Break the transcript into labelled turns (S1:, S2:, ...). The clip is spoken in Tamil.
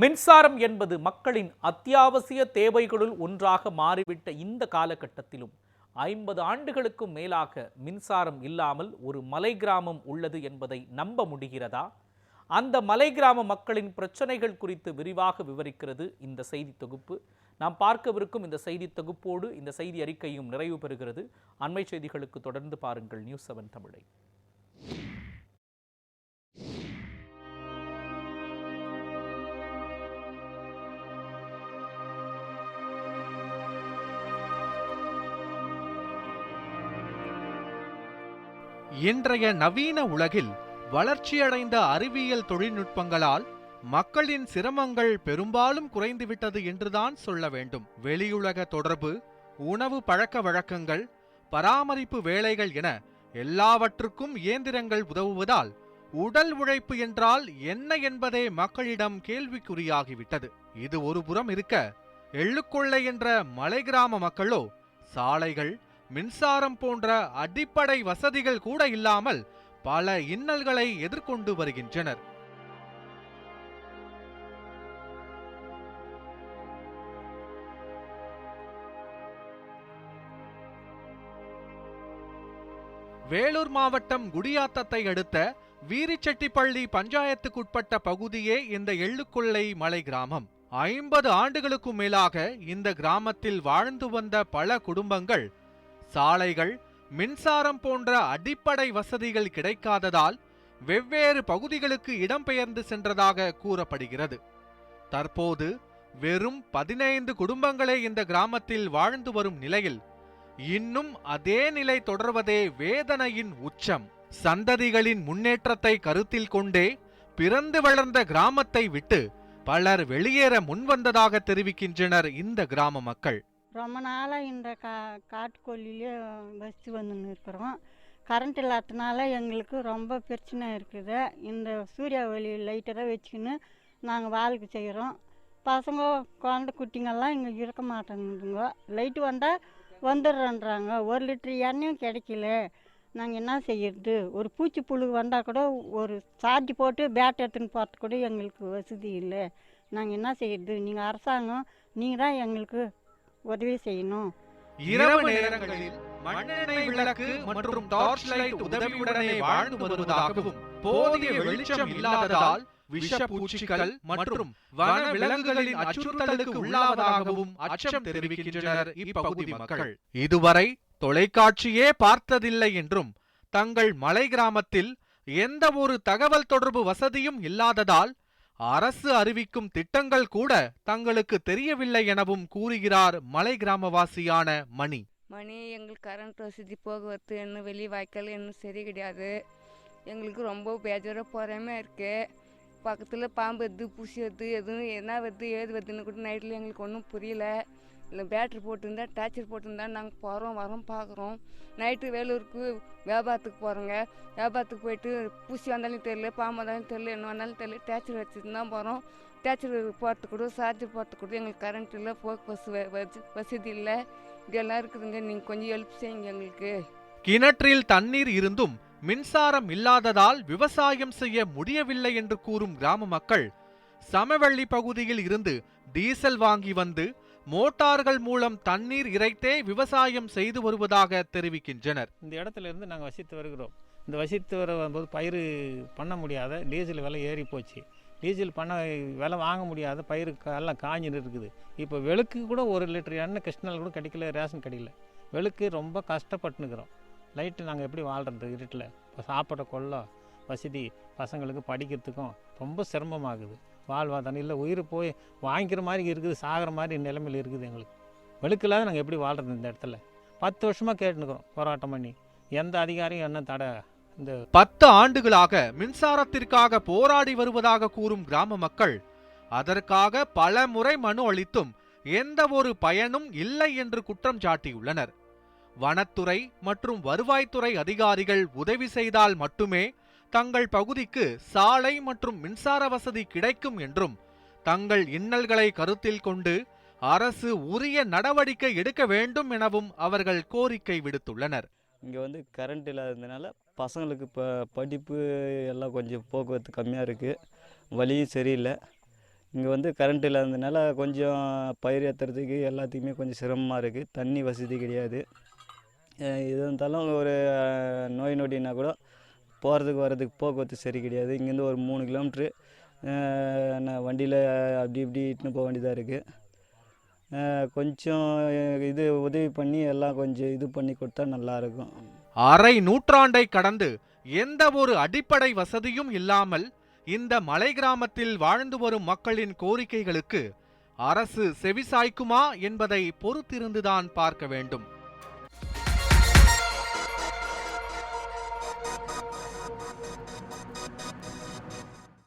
S1: மின்சாரம் என்பது மக்களின் அத்தியாவசிய தேவைகளுள் ஒன்றாக மாறிவிட்ட இந்த காலகட்டத்திலும் ஐம்பது ஆண்டுகளுக்கும் மேலாக மின்சாரம் இல்லாமல் ஒரு மலை கிராமம் உள்ளது என்பதை நம்ப முடிகிறதா அந்த மலை கிராம மக்களின் பிரச்சனைகள் குறித்து விரிவாக விவரிக்கிறது இந்த செய்தி தொகுப்பு நாம் பார்க்கவிருக்கும் இந்த செய்தி தொகுப்போடு இந்த செய்தி அறிக்கையும் நிறைவு பெறுகிறது அண்மை செய்திகளுக்கு தொடர்ந்து பாருங்கள் நியூஸ் செவன் தமிழை இன்றைய நவீன உலகில் வளர்ச்சியடைந்த அறிவியல் தொழில்நுட்பங்களால் மக்களின் சிரமங்கள் பெரும்பாலும் குறைந்துவிட்டது என்றுதான் சொல்ல வேண்டும் வெளியுலக தொடர்பு உணவு பழக்க வழக்கங்கள் பராமரிப்பு வேலைகள் என எல்லாவற்றுக்கும் இயந்திரங்கள் உதவுவதால் உடல் உழைப்பு என்றால் என்ன என்பதே மக்களிடம் கேள்விக்குறியாகிவிட்டது இது ஒரு புறம் இருக்க எள்ளுக்கொள்ளை என்ற மலை கிராம மக்களோ சாலைகள் மின்சாரம் போன்ற அடிப்படை வசதிகள் கூட இல்லாமல் பல இன்னல்களை எதிர்கொண்டு வருகின்றனர் வேலூர் மாவட்டம் குடியாத்தத்தை அடுத்த வீரிச்செட்டிப்பள்ளி பஞ்சாயத்துக்குட்பட்ட பகுதியே இந்த எள்ளுக்குள்ளை மலை கிராமம் ஐம்பது ஆண்டுகளுக்கும் மேலாக இந்த கிராமத்தில் வாழ்ந்து வந்த பல குடும்பங்கள் சாலைகள் மின்சாரம் போன்ற அடிப்படை வசதிகள் கிடைக்காததால் வெவ்வேறு பகுதிகளுக்கு இடம்பெயர்ந்து சென்றதாக கூறப்படுகிறது தற்போது வெறும் பதினைந்து குடும்பங்களே இந்த கிராமத்தில் வாழ்ந்து வரும் நிலையில் இன்னும் அதே நிலை தொடர்வதே வேதனையின் உச்சம் சந்ததிகளின் முன்னேற்றத்தை கருத்தில் கொண்டே பிறந்து வளர்ந்த கிராமத்தை விட்டு பலர் வெளியேற முன்வந்ததாக தெரிவிக்கின்றனர் இந்த கிராம மக்கள்
S2: ரொம்ப நாளாக இந்த கா காட்டுக்கொல்லிலே வசித்து வந்துன்னு இருக்கிறோம் கரண்ட் இல்லாததுனால எங்களுக்கு ரொம்ப பிரச்சனை இருக்குது இந்த சூரிய ஒளி லைட்டை தான் வச்சுக்கின்னு நாங்கள் வாழ்க்கை செய்கிறோம் பசங்க குழந்தை குட்டிங்கெல்லாம் இங்கே இருக்க மாட்டேங்குதுங்க லைட்டு வந்தால் வந்துடுறன்றாங்க ஒரு லிட்டர் எண்ணெயும் கிடைக்கல நாங்கள் என்ன செய்யறது ஒரு பூச்சி புழு வந்தால் கூட ஒரு சார்ஜ் போட்டு பேட் எடுத்துன்னு போகிறது கூட எங்களுக்கு வசதி இல்லை நாங்கள் என்ன செய்யறது நீங்கள் அரசாங்கம் நீங்கள் தான் எங்களுக்கு உதவி செய்யணும்
S1: இரவு நேரங்களில் மண்ணெண்ணெய் விளக்கு மற்றும் டார்ச் லைட் உதவியுடனே வாழ்ந்து வருவதாகவும் போதிய வெளிச்சம் இல்லாததால் விஷப்பூச்சிகள் மற்றும் வன விலங்குகளின் அச்சுறுத்தலுக்கு உள்ளாவதாகவும் அச்சம் தெரிவிக்கின்றனர் இப்பகுதி மக்கள் இதுவரை தொலைக்காட்சியே பார்த்ததில்லை என்றும் தங்கள் மலை கிராமத்தில் எந்த ஒரு தகவல் தொடர்பு வசதியும் இல்லாததால் அரசு அறிவிக்கும் திட்டங்கள் கூட தங்களுக்கு தெரியவில்லை எனவும் கூறுகிறார் மலை கிராமவாசியான மணி
S2: மணி எங்களுக்கு கரண்ட் வசதி போக்குவரத்து என்ன வெளி வாய்க்கால் இன்னும் சரி கிடையாது எங்களுக்கு ரொம்ப பேஜர போகிறாமல் இருக்குது பக்கத்தில் பாம்பு எது பூசி வருது எதுவும் என்ன வருது ஏது வருதுன்னு கூட நைட்டில் எங்களுக்கு ஒன்றும் புரியல இல்லை பேட்ரி போட்டிருந்தா டேச்சர் போட்டிருந்தா நாங்கள் போகிறோம் வரோம் பார்க்குறோம் நைட்டு வேலூருக்கு வியாபாரத்துக்கு போகிறோங்க வியாபாரத்துக்கு போயிட்டு பூசி வந்தாலும் தெரியல பாம்பு வந்தாலும் தெரியல என்ன வந்தாலும் தெரியல டேச்சர் வச்சுட்டு தான் போகிறோம் டேச்சர் போகிறது கூட சார்ஜர் போகிறது கூட எங்களுக்கு கரண்ட் இல்லை போக்கு பஸ் வசதி இல்லை இதெல்லாம் இருக்குதுங்க நீங்கள் கொஞ்சம் ஹெல்ப் செய்யுங்க எங்களுக்கு
S1: கிணற்றில் தண்ணீர் இருந்தும் மின்சாரம் இல்லாததால் விவசாயம் செய்ய முடியவில்லை என்று கூறும் கிராம மக்கள் சமவெள்ளி பகுதியில் இருந்து டீசல் வாங்கி வந்து மோட்டார்கள் மூலம் தண்ணீர் இறைத்தே விவசாயம் செய்து வருவதாக தெரிவிக்கின்றனர்
S3: இந்த இடத்துல இருந்து நாங்கள் வசித்து வருகிறோம் இந்த வசித்து வர வரும்போது பயிர் பண்ண முடியாத டீசல் விலை ஏறி போச்சு டீசல் பண்ண விலை வாங்க முடியாத பயிர் எல்லாம் காஞ்சின்னு இருக்குது இப்போ வெளுக்கு கூட ஒரு லிட்டர் எண்ணெய் கிருஷ்ணல் கூட கிடைக்கல ரேஷன் கிடைக்கல வெளுக்கு ரொம்ப கஷ்டப்பட்டுனுக்குறோம் லைட்டு நாங்கள் எப்படி வாழ்கிறது இருட்டில் இப்போ சாப்பிட கொள்ள வசதி பசங்களுக்கு படிக்கிறதுக்கும் ரொம்ப சிரமமாகுது வாழ்வாதாரம் இல்லை உயிர் போய் வாங்கிக்கிற மாதிரி இருக்குது சாகிற மாதிரி நிலைமையில் இருக்குது எங்களுக்கு வெளுக்கில்லாத நாங்கள் எப்படி வாழ்கிறது இந்த இடத்துல பத்து வருஷமாக கேட்டுக்கிறோம் போராட்டம் பண்ணி எந்த அதிகாரியும் என்ன தடை இந்த
S1: பத்து ஆண்டுகளாக மின்சாரத்திற்காக போராடி வருவதாக கூறும் கிராம மக்கள் அதற்காக பல முறை மனு அளித்தும் எந்த ஒரு பயனும் இல்லை என்று குற்றம் சாட்டியுள்ளனர் வனத்துறை மற்றும் வருவாய்த்துறை அதிகாரிகள் உதவி செய்தால் மட்டுமே தங்கள் பகுதிக்கு சாலை மற்றும் மின்சார வசதி கிடைக்கும் என்றும் தங்கள் இன்னல்களை கருத்தில் கொண்டு அரசு உரிய நடவடிக்கை எடுக்க வேண்டும் எனவும் அவர்கள் கோரிக்கை விடுத்துள்ளனர்
S4: இங்கே வந்து கரண்ட் இல்லாததுனால பசங்களுக்கு இப்போ படிப்பு எல்லாம் கொஞ்சம் போக்குவரத்து கம்மியாக இருக்குது வழியும் சரியில்லை இங்கே வந்து கரண்ட் இல்லாததுனால கொஞ்சம் பயிர் ஏற்றுறதுக்கு எல்லாத்துக்குமே கொஞ்சம் சிரமமாக இருக்குது தண்ணி வசதி கிடையாது எது இருந்தாலும் ஒரு நோய் நொடினா கூட போகிறதுக்கு வர்றதுக்கு போக்குவரத்து சரி கிடையாது இங்கேருந்து ஒரு மூணு கிலோமீட்ரு நான் வண்டியில் அப்படி இப்படி இட்டுன்னு போக வேண்டியதாக இருக்குது கொஞ்சம் இது உதவி பண்ணி எல்லாம் கொஞ்சம் இது பண்ணி கொடுத்தா நல்லாயிருக்கும்
S1: அரை நூற்றாண்டை கடந்து எந்த ஒரு அடிப்படை வசதியும் இல்லாமல் இந்த மலை கிராமத்தில் வாழ்ந்து வரும் மக்களின் கோரிக்கைகளுக்கு அரசு செவிசாய்க்குமா என்பதை பொறுத்திருந்துதான் பார்க்க வேண்டும்